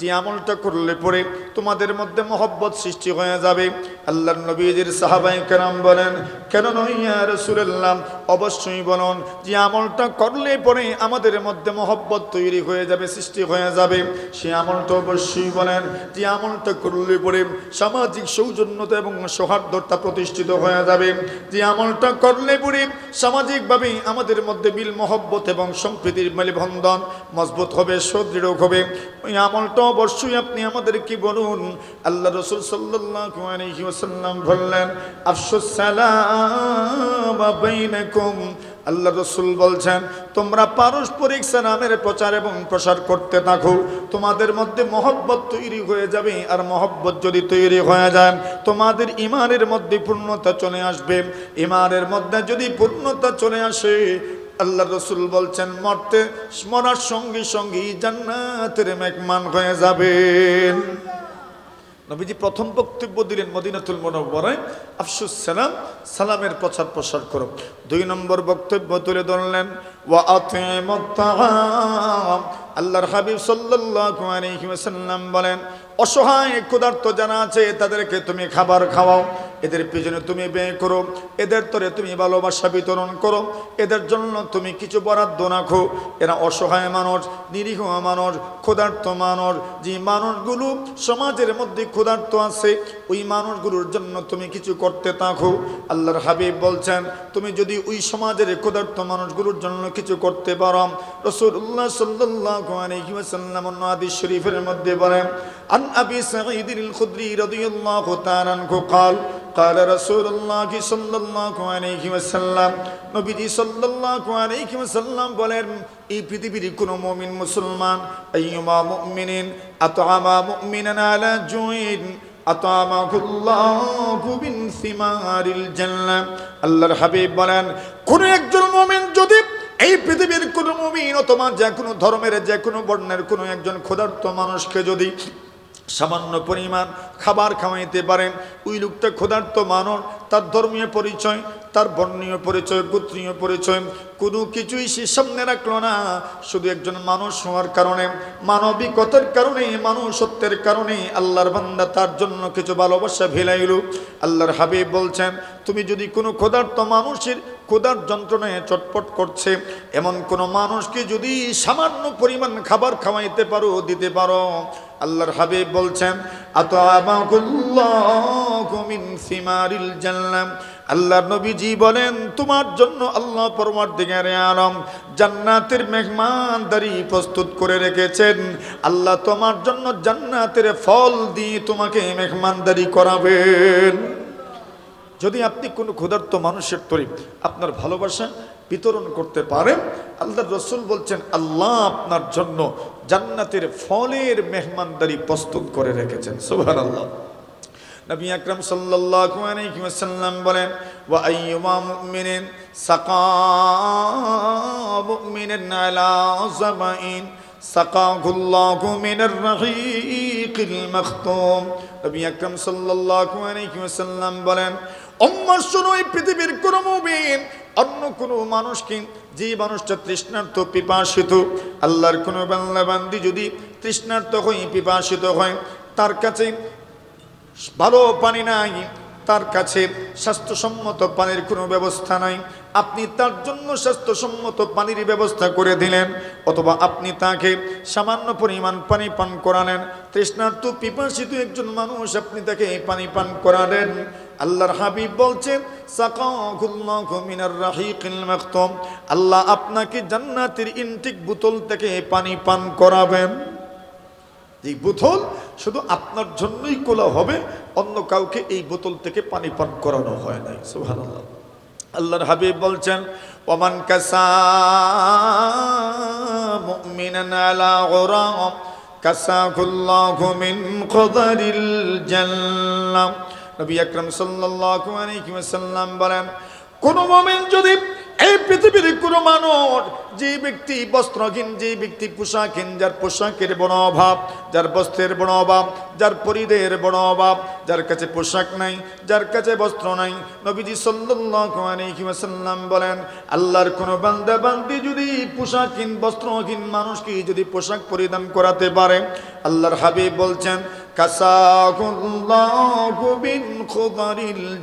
যে আমলটা করলে পরে তোমাদের মধ্যে মহব্বত সৃষ্টি হয়ে যাবে। আল্লাহ নবীজির সাহাবাই কেরাম বলেন, কেন নইয়া রসুল্লাম অবশ্যই বলুন যে আমলটা করলে পরে আমাদের মধ্যে মহব্বত তৈরি হয়ে যাবে, সৃষ্টি হয়ে যাবে। সে আমলটা অবশ্যই বলেন যে আমলটা করলে পরে সামাজিক সৌজন্যতা এবং সৌহার্দ্যতা প্রতিষ্ঠিত হয়ে যাবে। যে আমলটা করলে পরে সামাজিকভাবে আমাদের মধ্যে বিল মহব্বত এবং সম্প্রীতির মেলবন্ধন মজবুত হবে, সুদৃঢ় হবে। ওই আমলটা অবশ্যই আপনি আমাদের কি বলুন, আল্লাহ রসুল ওয়াসাল্লাম বললেন আফসুস সালাম আল্লাহ রসুল বলছেন, তোমরা পারস্পরিক সালামের প্রচার এবং প্রসার করতে থাকো। তোমাদের মধ্যে মহব্বত তৈরি হয়ে যাবে, আর মহব্বত যদি তৈরি হয়ে যায়, তোমাদের ইমানের মধ্যে পূর্ণতা চলে আসবে। ইমানের মধ্যে যদি পূর্ণতা চলে আসে আল্লাহ রসুল বলছেন, মরতে মরার সঙ্গে সঙ্গে জান্নাতের মেঘমান হয়ে যাবেন। নবীজি প্রথম বক্তব্য দিলেন মদিনাতুল মনোবরায় আফসুস সালাম, সালামের প্রচার প্রসার করো দুই নম্বর বক্তব্য তুলে ধরলেন আল্লাহর হাবিব ওয়াসাল্লাম বলেন অসহায় ক্ষুধার্ত যারা আছে, তাদেরকে তুমি খাবার খাওয়াও। এদের পিছনে তুমি ব্যয় করো। এদের তরে তুমি ভালোবাসা বিতরণ করো। এদের জন্য তুমি কিছু বরাদ্দ রাখো। এরা অসহায় মানুষ, নিরীহ মানুষ, ক্ষুধার্ত মানুষ। যে মানুষগুলো সমাজের মধ্যে ক্ষুধার্ত আছে, ওই মানুষগুলোর জন্য তুমি কিছু করতে থাকো। আল্লাহর হাবিব বলছেন, তুমি যদি ওই সমাজের ক্ষুধার্ত মানুষগুলোর জন্য কিছু করতে পারো। রসুল্লাহ অন্য হাদিস শরীফের মধ্যে বলেন আন আবি সাঈদ আল খুদরি রাদিয়াল্লাহু তাআলা আনহু قال قال رسول الله صلى الله عليه وسلم নবীজি সাল্লাল্লাহু আলাইহি ওয়াসাল্লাম বলেন এই পৃথিবীর কোন মুমিন মুসলমান আইয়ুমা মুমিনিন আতআমা মুমিনান আলা জুইন আতামাহুল্লাহু বিন সিমারিল জান্নাহ আল্লাহর হাবিব বলেন কোন একজন মুমিন যদি এই পৃথিবীর কোন মুমিন অথবা যে কোনো ধর্মের যে কোনো বর্ণের কোনো একজন ক্ষুধার্ত মানুষকে যদি সামান্য পরিমাণ খাবার খাওয়াইতে পারেন। ওই লোকটা ক্ষুধার্ত মানুষ, তার ধর্মীয় পরিচয়, তার বর্ণীয় পরিচয়, গোত্রীয় পরিচয়, কোনো কিছুই সে সামনে রাখল না। শুধু একজন মানুষ হওয়ার কারণে, মানবিকতার কারণে, মানুষত্বের কারণে আল্লাহর বান্দা তার জন্য কিছু ভালোবাসা ভেলাইল। আল্লাহর হাবিব বলছেন, তুমি যদি কোনো ক্ষুধার্ত মানুষের ক্ষুধার যন্ত্রণায় চটপট করছে। এমন কোনো মানুষকে যদি সামান্য পরিমাণ খাবার খাওয়াইতে পারো, দিতে পারো। আল্লাহর হাবিব বলছেন আত জান্নাম আল্লাহর নবীজি বলেন, তোমার জন্য আল্লাহ পরমার আলম জান্নাতের মেহমানদারি প্রস্তুত করে রেখেছেন। আল্লাহ তোমার জন্য জান্নাতের ফল দিয়ে তোমাকে মেহমানদারি করাবেন। যদি আপনি কোনো ক্ষুধার্ত মানুষের তরি আপনার ভালোবাসা বিতরণ করতে পারেন আল্লাহ রসুল বলছেন, আল্লাহ আপনার জন্য জান্নাতের ফলের মেহমানদারি প্রস্তুত করে রেখেছেন। সুবহান আল্লাহ নবী আকরাম সাল্লাল্লাহু বলেন, ওয়া সাকা মাখতুম। নবী বলেন উম্মার শুনো পৃথিবীর কোনো মুমিন, অন্য কোনো মানুষকে। যে মানুষটা তৃষ্ণার্ত, পিপাসিত, আল্লাহর কোনো বাংলা বান্দি যদি তৃষ্ণার্থ হয়ে পিপাসিত হয়, তার কাছে ভালো পানি নাই তার কাছে স্বাস্থ্যসম্মত পানির কোনো ব্যবস্থা নাই। আপনি তার জন্য স্বাস্থ্যসম্মত পানির ব্যবস্থা করে দিলেন, অথবা আপনি তাকে সামান্য পরিমাণ পানি পান করালেন। তৃষ্ণার্ত, পিপাসিত একজন মানুষ আপনি তাকে পানি পান করালেন। আল্লাহর হাবিব বলছেন আল্লাহ আপনাকে জান্নাতের ইনটিক বোতল থেকে পানি পান করাবেন। এই বোতল শুধু আপনার জন্যই খোলা হবে, অন্য কাউকে এই বোতল থেকে পানি পান করানো হয় নাই। সুবহানাল্লাহ। আল্লাহর হাবিব বলছেন, ওমান কাসা বলেন, কোন মুমিন যদি এই পৃথিবীর কোনো মানুষ যে ব্যক্তি বস্ত্রহীন যে ব্যক্তি পোশাকহীন যার পোশাকের বড় অভাব, যার বস্ত্রের বড় অভাব, যার পরিদের বড় অভাব, যার কাছে পোশাক নাই, যার কাছে বস্ত্র নাই, নবীজি ওয়াসাল্লাম বলেন, আল্লাহর কোন বান্দা বান্দি যদি পোশাকহীন বস্ত্রহীন মানুষকে যদি পোশাক পরিধান করাতে পারে, আল্লাহর হাবিব বলছেন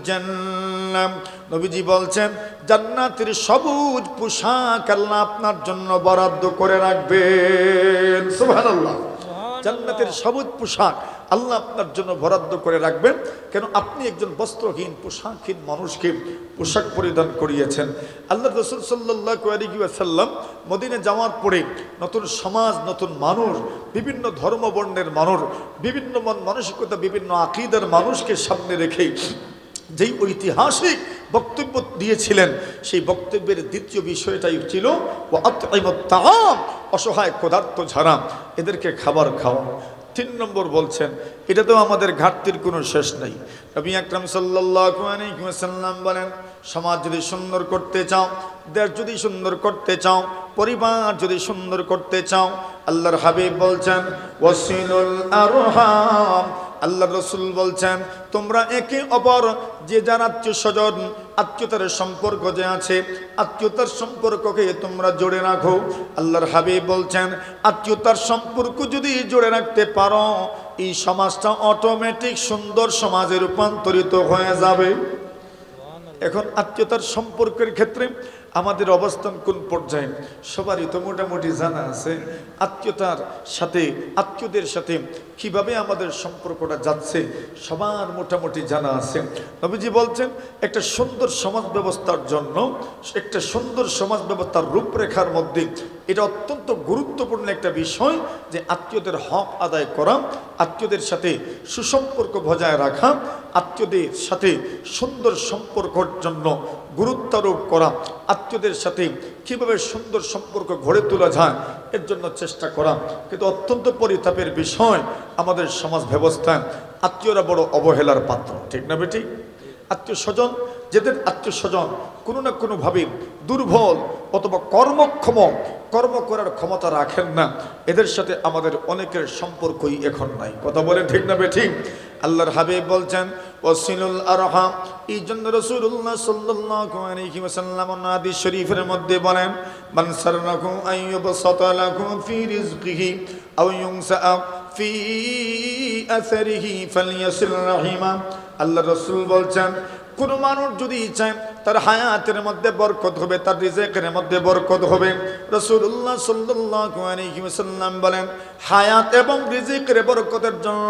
জান্নাম। নবীজি বলছেন জান্নাতের সবুজ পোশাক আল্লাহ আপনার জন্য বরাদ্দ করে রাখবেন। সুবহানাল্লাহ। জান্নাতের সবুজ পোশাক আল্লাহ আপনার জন্য বরাদ্দ করে রাখবেন কেন আপনি একজন বস্ত্রহীন, পোশাকহীন মানুষকে পোশাক পরিধান করিয়েছেন। আল্লাহ রসুল সাল্লাহ সাল্লাম মদিনে যাওয়ার পরে নতুন সমাজ, নতুন মানুষ, বিভিন্ন ধর্ম বর্ণের মানুষ, বিভিন্ন মন মানসিকতা, বিভিন্ন আকিদার মানুষকে সামনে রেখে যেই ঐতিহাসিক বক্তব্য দিয়েছিলেন, সেই বক্তব্যের দ্বিতীয় বিষয়টাই ছিল অসহায় ক্ষুধার্ত ঝাড়া এদেরকে খাবার খাওয়া তিন নম্বর বলছেন এটা তো আমাদের ঘাটতির কোনো শেষ নেই। নবী আকরাম সাল্লাম বলেন, সমাজ যদি সুন্দর করতে চাও, দেশ যদি সুন্দর করতে চাও, পরিবার যদি সুন্দর করতে চাও, আল্লাহর হাবিব বলছেন আল্লাহ রসুল বলছেন, তোমরা একে অপর যে আত্মীয় স্বজন আত্মীয়তার সম্পর্ক যে আছে, আত্মীয়তার সম্পর্ককে তোমরা জোরে রাখো। আল্লাহর হাবিব বলছেন, আত্মীয়তার সম্পর্ক যদি জোরে রাখতে পারো, এই সমাজটা অটোমেটিক সুন্দর সমাজে রূপান্তরিত হয়ে যাবে। এখন আত্মীয়তার সম্পর্কের ক্ষেত্রে আমাদের অবস্থান কোন পর্যায়ে? সবারই তো মোটামুটি জানা আছে। আত্মীয়তার সাথে, আত্মীয়দের সাথে কীভাবে আমাদের সম্পর্কটা যাচ্ছে, সবার মোটামুটি জানা আছে। নবীজি বলছেন, একটা সুন্দর সমাজ ব্যবস্থার জন্য, একটা সুন্দর সমাজ ব্যবস্থার রূপরেখার মধ্যে এটা অত্যন্ত গুরুত্বপূর্ণ একটা বিষয় যে আত্মীয়দের হক আদায় করা, আত্মীয়দের সাথে সুসম্পর্ক বজায় রাখা, আত্মীয়দের সাথে সুন্দর সম্পর্কর জন্য গুরুত্বারোপ করা, আত্মীয়দের সাথে কীভাবে সুন্দর সম্পর্ক গড়ে তোলা যায় এর জন্য চেষ্টা করা। কিন্তু অত্যন্ত পরিতাপের বিষয় আমাদের সমাজ ব্যবস্থায়, আত্মীয়রা বড় অবহেলার পাত্র, ঠিক না বেটি? আত্মীয় স্বজন যেদের আত্মীয় স্বজন কোনো না কোনোভাবে দুর্বল অথবা কর্মক্ষম, কর্ম করার ক্ষমতা রাখেন না। এদের সাথে আমাদের অনেকের সম্পর্কই এখন নাই। কথা বলেন ঠিক না বেঠিক? আল্লাহর হাবিব বলছেন, ওয়াসিলুল আরহাম এই জন্য রাসূলুল্লাহ সাল্লাল্লাহু আলাইহি ওয়াসাল্লাম শরীফের মধ্যে বলেন, মান সাররাকু আইয়ুবসাতা লাকুম ফি রিজকিহি আও ইউনসা ফি আসারিহি ফালইয়াসিল রাহিমা আল্লাহ রসুল বলছেন, কোনো মানুষ যদি চায় তার হায়াতের মধ্যে বরকত হবে, তার রিজেকের মধ্যে বরকত হবে। রসুল্লাহ সাল্লাম বলেন, হায়াত এবং রিজিকের বরকতের জন্য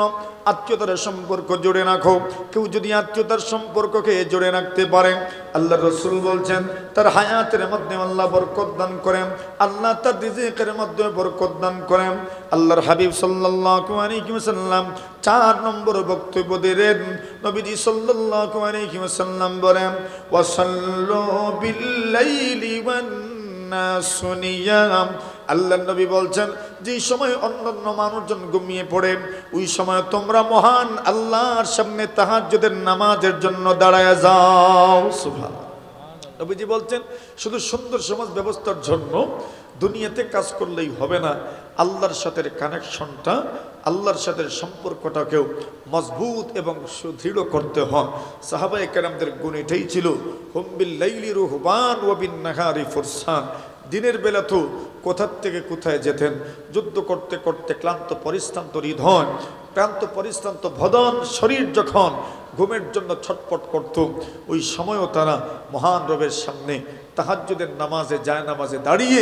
আত্মীয়তার সম্পর্ক জুড়ে রাখো। কেউ যদি আত্মীয়তার সম্পর্ককে জুড়ে রাখতে পারে, আল্লাহ রসুল বলছেন, তার হায়াতের মধ্যে আল্লাহ বরকত দান করেন, আল্লাহ তার রিজেকের মধ্যে বরকত দান করেন। আল্লাহর হাবিব ওয়াসাল্লাম চার নম্বর বক্তব্য দিলেন। নবীজি ওয়াসাল্লাম বলেন, ওয়াসাল্লু বিল্লাইলি ওয়ান নাসু নিয়াম। আল্লাহ নবী বলছেন, যে সময় অন্যান্য মানুষজন ঘুমিয়ে পড়ে ওই সময় তোমরা মহান আল্লাহর সামনে তাহাজ্জুদের নামাজের জন্য দাঁড়ায় যাও। সুবহানাল্লাহ। নবীজি বলছেন, শুধু সুন্দর সমাজ ব্যবস্থার জন্য দুনিয়াতে কাজ করলেই হবে না। আল্লাহর সাথে কানেকশনটা, আল্লাহর সাথে সম্পর্কটাকেও মজবুত এবং সুদৃঢ় করতে হয়। সাহাবাই কেরামদের গুণ এটাই ছিল হুম্বিল্লাইলি রুহবান ওবিন নাহারি ফুরসান। দিনের বেলা তো কোথার থেকে কোথায় যেতেন? যুদ্ধ করতে করতে ক্লান্ত পরিশ্রান্ত হৃদয় ক্লান্ত, পরিশ্রান্ত ভদন শরীর যখন ঘুমের জন্য ছটপট করত, ওই সময়ও তারা মহান রবের সামনে তাহাজ্জুদের নামাজে যায় নামাজে দাঁড়িয়ে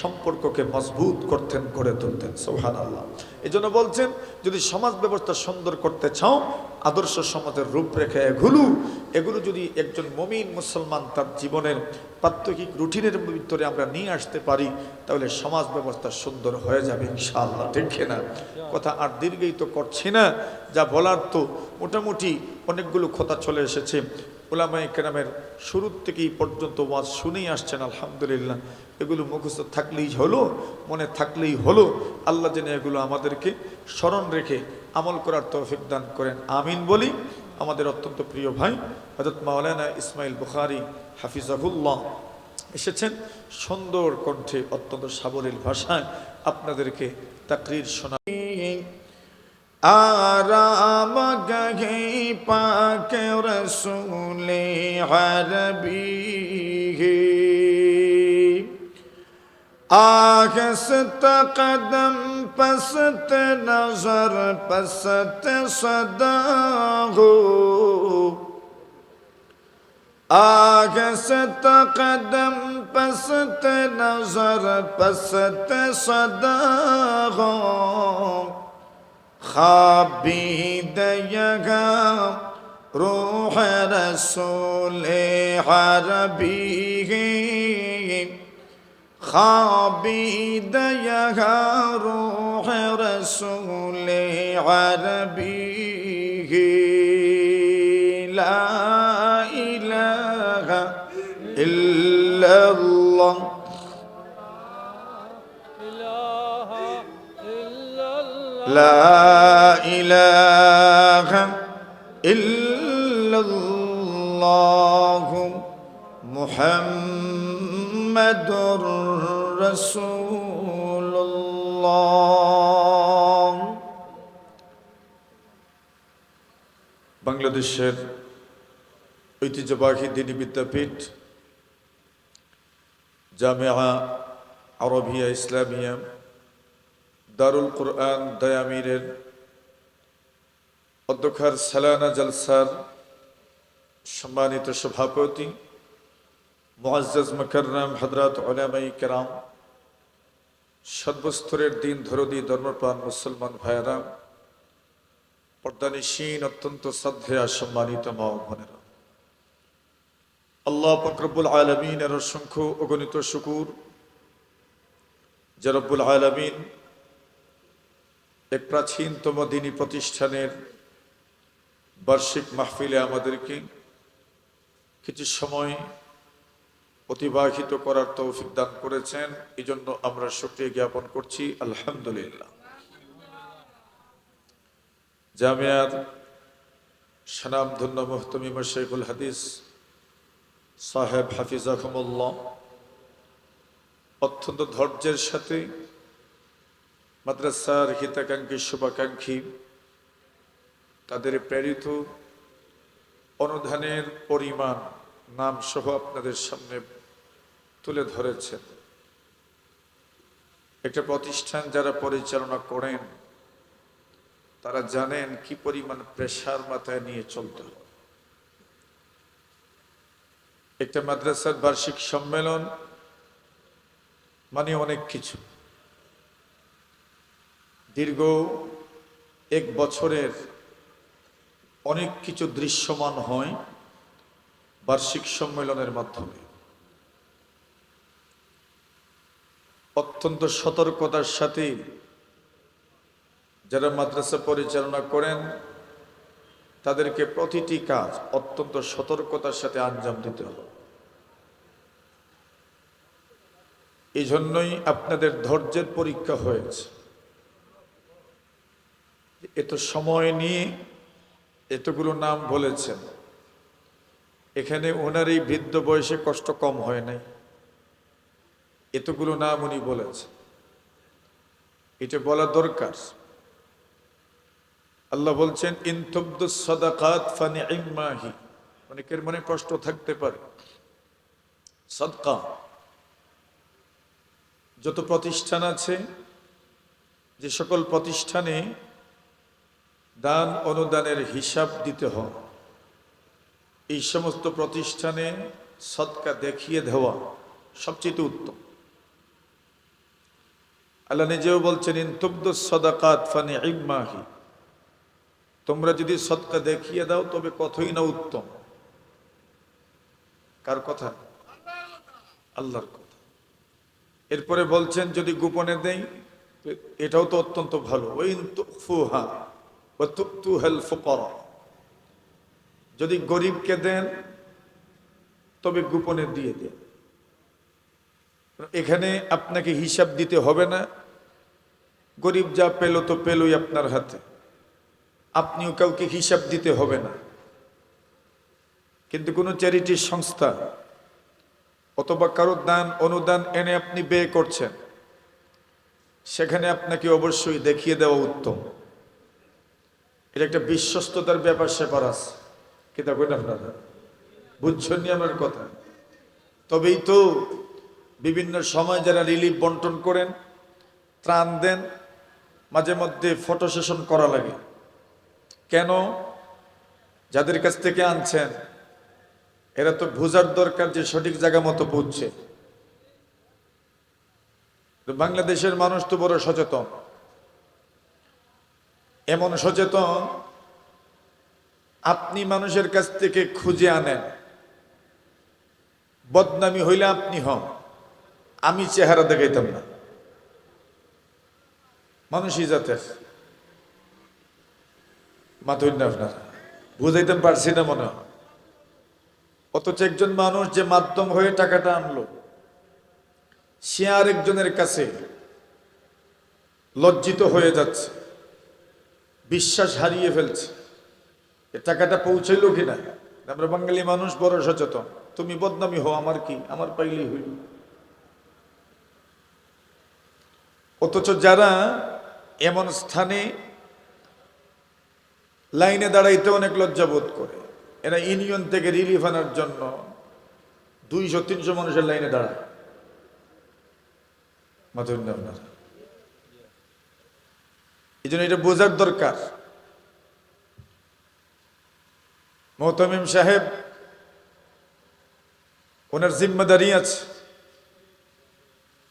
সম্পর্ককে মজবুত করতেন, গড়ে তুলতেন। সোহান আল্লাহ এই জন্য বলছেন, যদি সমাজ ব্যবস্থা সুন্দর করতে চাও, আদর্শ সমাজের রূপরেখা এগুলো এগুলো যদি একজন মমিন মুসলমান তার জীবনের প্রাত্যহিক রুটিনের ভিতরে আমরা নিয়ে আসতে পারি, তাহলে সমাজ ব্যবস্থা সুন্দর হয়ে যাবে ইনশাআল্লাহ। দেখে না কথা আর দীর্ঘই তো করছি না। যা বলার তো মোটামুটি অনেকগুলো কথা চলে এসেছে। ওলামাই কেরামের শুরুর থেকেই পর্যন্ত ওয়াজ শুনেই আসছেন, আলহামদুলিল্লাহ। এগুলো মুখস্থ থাকলেই হলো, মনে থাকলেই হলো। আল্লাহ যেন এগুলো আমাদেরকে স্মরণ রেখে আমল করার তৌফিক দান করেন। আমিন বলি। আমাদের অত্যন্ত প্রিয় ভাই হজরত মাওলানা ইসমাইল বুখারি হাফিজাহুল্লাহ এসেছেন সুন্দর কণ্ঠে, অত্যন্ত সাবলীল ভাষায় আপনাদেরকে তাকরির শোনা আরাম গহে পাক রসুলে হরবি آهست قدم پست نظر پست صدا ہو آهست قدم پست نظر پست صدا ہو خابید یگا روح رسول عربی خابید یگا روح رسول عربی لا إله إلا الله لا إله إلا الله محمد رسول الله বাংলাদেশের ঐতিহ্যবাহী দিনী বিদ্যাপীঠ জামিয়া আরবিয়া ইসলামিয়া দারুল কোরআন দয়ামিরের অধ্যক্ষার সালানা জলসার সম্মানিত সভাপতি মুআজ্জাজ মকরম হজরত ওলামাই কেরাম সর্বস্তরের দিন ধরদি ধর্মপ্রাণ মুসলমান ভাইয়েরা, পর্দানিসীন, অত্যন্ত শ্রদ্ধেয়া, সম্মানিত মা বোনেরা। আল্লাহ ফকরবুল আলমিনের অসংখ্য অগণিত শুকুর। যে রব্বুল আলমিন এক প্রাচীনতম দিনী প্রতিষ্ঠানের বার্ষিক মাহফিলে আমাদেরকে কিছু সময় অতিবাহিত করার তৌফিক দান করেছেন। এই জন্য আমরা সক্রিয় জ্ঞাপন করছি। আলহামদুলিল্লাহ। জামিয়ার সানামধন্য মোহতমিম শেখুল হাদিস সাহেব হাফিজাহমুল্লাহ অত্যন্ত ধৈর্যের সাথে মাদ্রাসার হিতাকাঙ্ক্ষী শুভাকাঙ্ক্ষী, তাদের প্রেরিত অনুদানের পরিমাণ নাম সহ আপনাদের সামনে তুলে ধরেছেন। একটা প্রতিষ্ঠান যারা পরিচালনা করেন, তারা জানেন কি পরিমাণ প্রেশার মাথায় নিয়ে চলতে একটা মাদ্রাসার বার্ষিক সম্মেলন মানে অনেক কিছু। দীর্ঘ এক বছরের অনেক কিছু দৃশ্যমান হয় বার্ষিক সম্মেলনের মাধ্যমে। অত্যন্ত সতর্কতার সাথে যারা মাদ্রাসা পরিচালনা করেন, তাদেরকে প্রতিটি কাজ অত্যন্ত সতর্কতার সাথে আঞ্জাম দিতে হবে। এই জন্যই আপনাদের ধৈর্যের পরীক্ষা হয়েছে। এত সময় নিয়ে এতগুলো নাম বলেছেন। এখানে ওনার এই বৃদ্ধ বয়সে কষ্ট কম হয় নাই। এতগুলো নাম উনি বলেছে এটা বলা দরকার। আল্লাহ বলছেন ইনতুব্দ সদাকাত ফানি ইম্মাহি অনেকের মনে কষ্ট থাকতে পারে। সদকা। যত প্রতিষ্ঠান আছে, যে সকল প্রতিষ্ঠানে দান অনুদানের হিসাব দিতে হয়, এই সমস্ত প্রতিষ্ঠানে সৎকা দেখিয়ে দেওয়া সবচেয়ে উত্তম। আল্লাহ নিজেও বলছেন ইনতুব্দ সদাকাত ফানি ইম্মাহি তোমরা যদি সৎকা দেখিয়ে দাও, তবে কতই না উত্তম। কার কথা? আল্লাহর কথা। এরপরে বলছেন, যদি গোপনে দেই, এটাও তো অত্যন্ত ভালো। যদি গরিবকে দেন, তবে গোপনে দিয়ে দেন। এখানে আপনাকে হিসাব দিতে হবে না। গরিব যা পেল তো পেলই আপনার হাতে। আপনিও কাউকে হিসাব দিতে হবে না। কিন্তু কোনো চ্যারিটির সংস্থা অথবা কারও দান, অনুদান এনে আপনি ব্যয় করছেন, সেখানে আপনাকে অবশ্যই দেখিয়ে দেওয়া উত্তম। এটা একটা বিশ্বস্ততার ব্যাপার স্যাপার আছে। কিতা আপনারা? বুঝছেন আমার কথা? তবেই তো বিভিন্ন সময় যারা রিলিফ বন্টন করেন, ত্রাণ দেন, মাঝে মধ্যে ফটো সেশন করা লাগে। কেন? যাদের কাছ থেকে আনছেন, এরা তো বোঝার দরকার যে সঠিক জায়গা মতো পৌঁছে। বাংলাদেশের মানুষ তো বড় সচেতন। এমন সচেতন, আপনি মানুষের কাছ থেকে খুঁজে আনেন। বদনামি হইলে আপনি হন। আমি চেহারা দেখাইতাম না। মানুষই জাতের। মাথুর না আপনারা। বুঝাইতে পারছি না মনে হয়। অথচ একজন মানুষ যে মাধ্যম হয়ে টাকাটা আনলো, সে আরেকজনের কাছে লজ্জিত হয়ে যাচ্ছে, বিশ্বাস হারিয়ে ফেলছে। এ টাকাটা পৌঁছইল কিনা? আমরা বাঙালি মানুষ বড় সচেতন। তুমি বদনামি হো আমার কি? আমার পাইলেই হইল। অথচ যারা এমন স্থানে লাইনে দাঁড়াইতে অনেক লজ্জা বোধ করে। এরা ইউনিয়ন থেকে রিলিফ আনার জন্য দুইশো, তিনশো মানুষের লাইনে দাঁড়ায়। আপনার। এই জন্য এটা বোঝার দরকার। মোহতমিম সাহেব ওনার জিম্মাদারি আছে।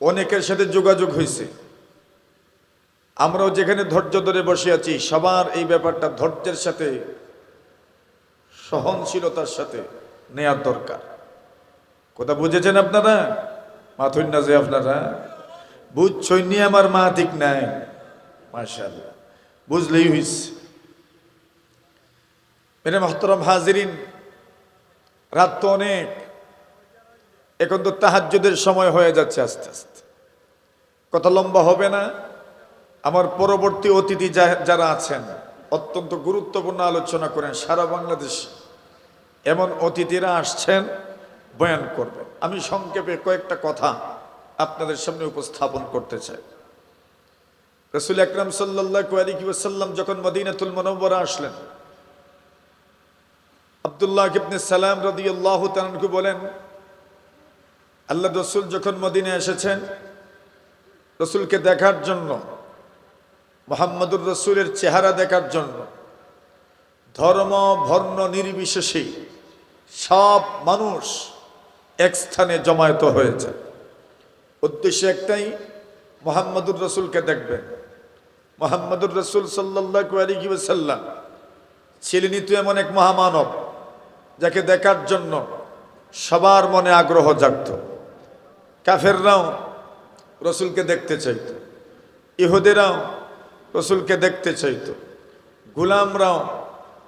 অনেকের সাথে যোগাযোগ হয়েছে। আমরাও যেখানে ধৈর্য ধরে বসে আছি, সবার এই ব্যাপারটা ধৈর্যের সাথে, সহনশীলতার সাথে নেয়ার দরকার। কথা বুঝেছেন আপনারা? মাথুর না যে আপনারা? বুঝছই নি আমার মা ঠিক নাই। মার্শাল বুঝলেই হইস মেরে মহতরম হাজিরিন, রাত তো অনেক। এখন তো তাহাজ্যদের সময় হয়ে যাচ্ছে আস্তে আস্তে। কথা লম্বা হবে না। আমার পরবর্তী অতিথি যারা আছেন, অত্যন্ত গুরুত্বপূর্ণ আলোচনা করেন, সারা বাংলাদেশ এমন অতিথিরা আসছেন, বয়ান করবেন আমি সংক্ষেপে কয়েকটা কথা আপনাদের সামনে উপস্থাপন করতে চাই। রসুল আকরাম সাল্লাহ সাল্লাম যখন মদিনাতুল মনোবরা আসলেন, আবদুল্লাহ ইবনে সালাম রদিয়াল্লাহ তানকে বলেন আল্লাহ রসুল যখন মদিনে এসেছেন, রসুলকে দেখার জন্য মোহাম্মদুর রসুলের চেহারা দেখার জন্য। ধর্ম, বর্ণ নির্বিশেষে সব মানুষ এক স্থানে জমায়েত হয়েছে। উদ্দেশ্য একটাই, মোহাম্মদুর রসুলকে দেখবেন। মোহাম্মদুর রসুল সাল্লাহ আলী সাল্লাম ছিলেনই তো এমন এক মহামানব, যাকে দেখার জন্য সবার মনে আগ্রহ জাগত। কাফেররাও রসুলকে দেখতে চাইত। ইহুদেরাও রসুলকে দেখতে চাইত। গুলামরাও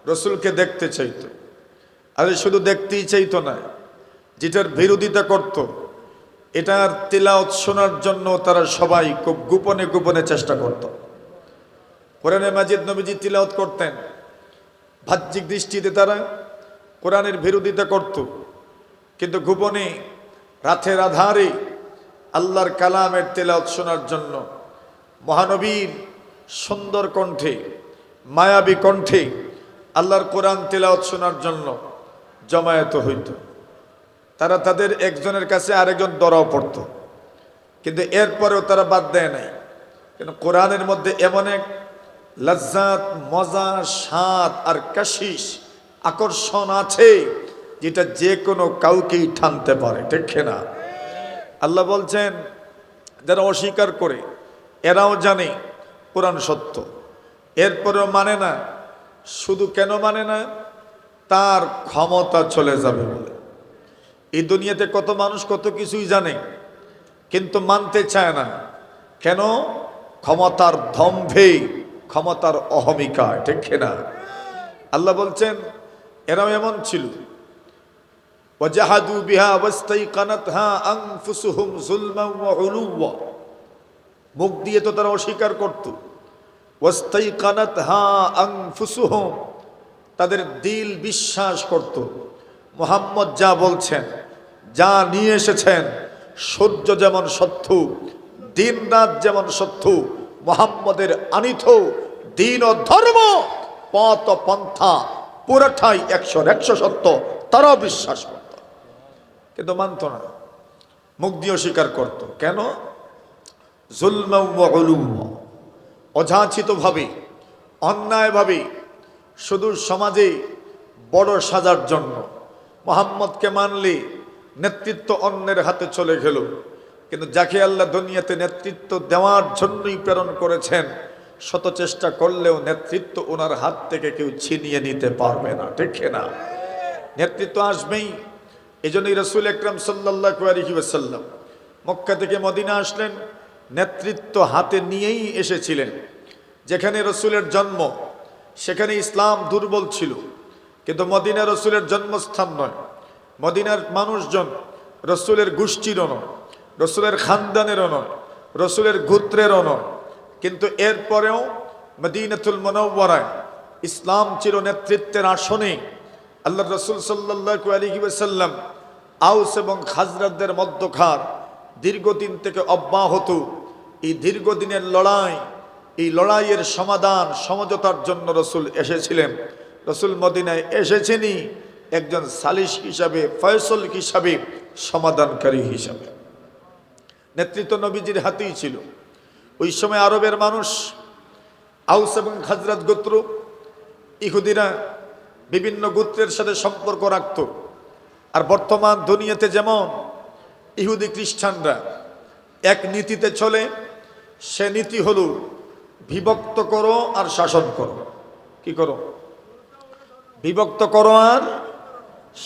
রসুলকে দেখতে চাইত। আরে শুধু দেখতেই চাইতো না, যেটার বিরোধিতা করত, এটার তেলাওত শোনার জন্য তারা সবাই খুব গোপনে গোপনে চেষ্টা করত। কোরআনে মাজিদ নবীজি তিলাওত করতেন। বাহ্যিক দৃষ্টিতে তারা কোরআনের বিরোধিতা করত। কিন্তু গোপনে, রাতের আধারে আল্লাহর কালামের তেলাওত শোনার জন্য মহানবীর সুন্দর কণ্ঠে, মায়াবী কণ্ঠে আল্লাহর কোরআন তেলাওত শোনার জন্য জমায়েত হইত। তারা তাদের একজনের কাছে আরেকজন দরাও পড়ত। কিন্তু এরপরেও তারা বাদ দেয় নাই। কিন্তু কোরআনের মধ্যে এমন এক লজ্জাত, মজা, স্বাদ আর কাশিস আকর্ষণ আছে, যেটা যে কোনো কাউকেই টানতে পারে, ঠিক না আল্লাহ বলছেন, যারা অস্বীকার করে, এরাও জানে কোরআন সত্য এরপরেও মানে না শুধু কেন মানে না তার ক্ষমতা চলে যাবে বলে এই দুনিয়াতে কত মানুষ কত কিছুই জানে কিন্তু মানতে চায় না কেন ক্ষমতার ধম্ভে ক্ষমতার অহমিকায় ঠিক না আল্লাহ বলছেন এরাও এমন ছিল وجحدوا بها واستيقنتها أنفسهم ظلما وعلوا মুখ দিয়ে তো তারা অস্বীকার করত ওয়াস্তাইকানাতহা আনফুসুহুম। তাদের দিল বিশ্বাস করত। মোহাম্মদ যা বলছেন, যা নিয়ে এসেছেন, সূর্য যেমন সত্য, দিন রাত যেমন সত্য, মোহাম্মদের আনিত দিন ও ধর্ম ও পন্থা পুরোটাই একশো একশো সত্য, তারাও বিশ্বাস করত। কিন্তু মানত না, মুখ দিয়ে স্বীকার করত। কেন? জুলম অযাচিতভাবে অন্যায়ভাবে শুধু সমাজে বড় সাজার জন্য মোহাম্মদকে মানলে নেতৃত্ব অন্যের হাতে চলে গেল। কিন্তু যাকে আল্লাহ দুনিয়াতে নেতৃত্ব দেওয়ার জন্যই প্রেরণ করেছেন, শত চেষ্টা করলেও নেতৃত্ব ওনার হাত থেকে কেউ ছিনিয়ে নিতে পারবে না, ঠিক না নেতৃত্ব আসবেই। এই জন্যই রসুল একরাম সাল্লাহ আলহি মক্কা থেকে মদিনা আসলেন। নেতৃত্ব হাতে নিয়েই এসেছিলেন, যেখানে রসুলের জন্ম, সেখানে ইসলাম দুর্বল ছিল। কিন্তু মদিনা রসুলের জন্মস্থান নয়। মদিনার মানুষজন রসুলের গোষ্ঠীরও নয়, রসুলের খানদানেরও নয়, রসুলের গোত্রেরও নয়। কিন্তু এরপরেও মদিনাতুল মনওয়ারায় ইসলাম চির নেতৃত্বের আসনে আল্লাহ রসুল সাল্লাহু সাল্লাম আউস এবং খাজরাতদের মধ্যখার দীর্ঘদিন থেকে অব্যাহত এই দীর্ঘদিনের লড়াই, এই লড়াইয়ের সমাধান সমঝোতার জন্য রসুল এসেছিলেন। রসুল মদিনায় এসেছেনই একজন সালিশ হিসাবে, ফয়সল হিসাবে, সমাধানকারী হিসাবে। নেতৃত্ব নবীজির হাতেই ছিল। ওই সময় আরবের মানুষ, আউস এবং খাজরাত গোত্র, ইহুদিরা বিভিন্ন গোত্রের সাথে সম্পর্ক রাখত। আর বর্তমান দুনিয়াতে যেমন ইহুদি খ্রিস্টানরা এক নীতিতে চলে, সে নীতি হল বিভক্ত করো আর শাসন করো। কি করো? বিভক্ত করো আর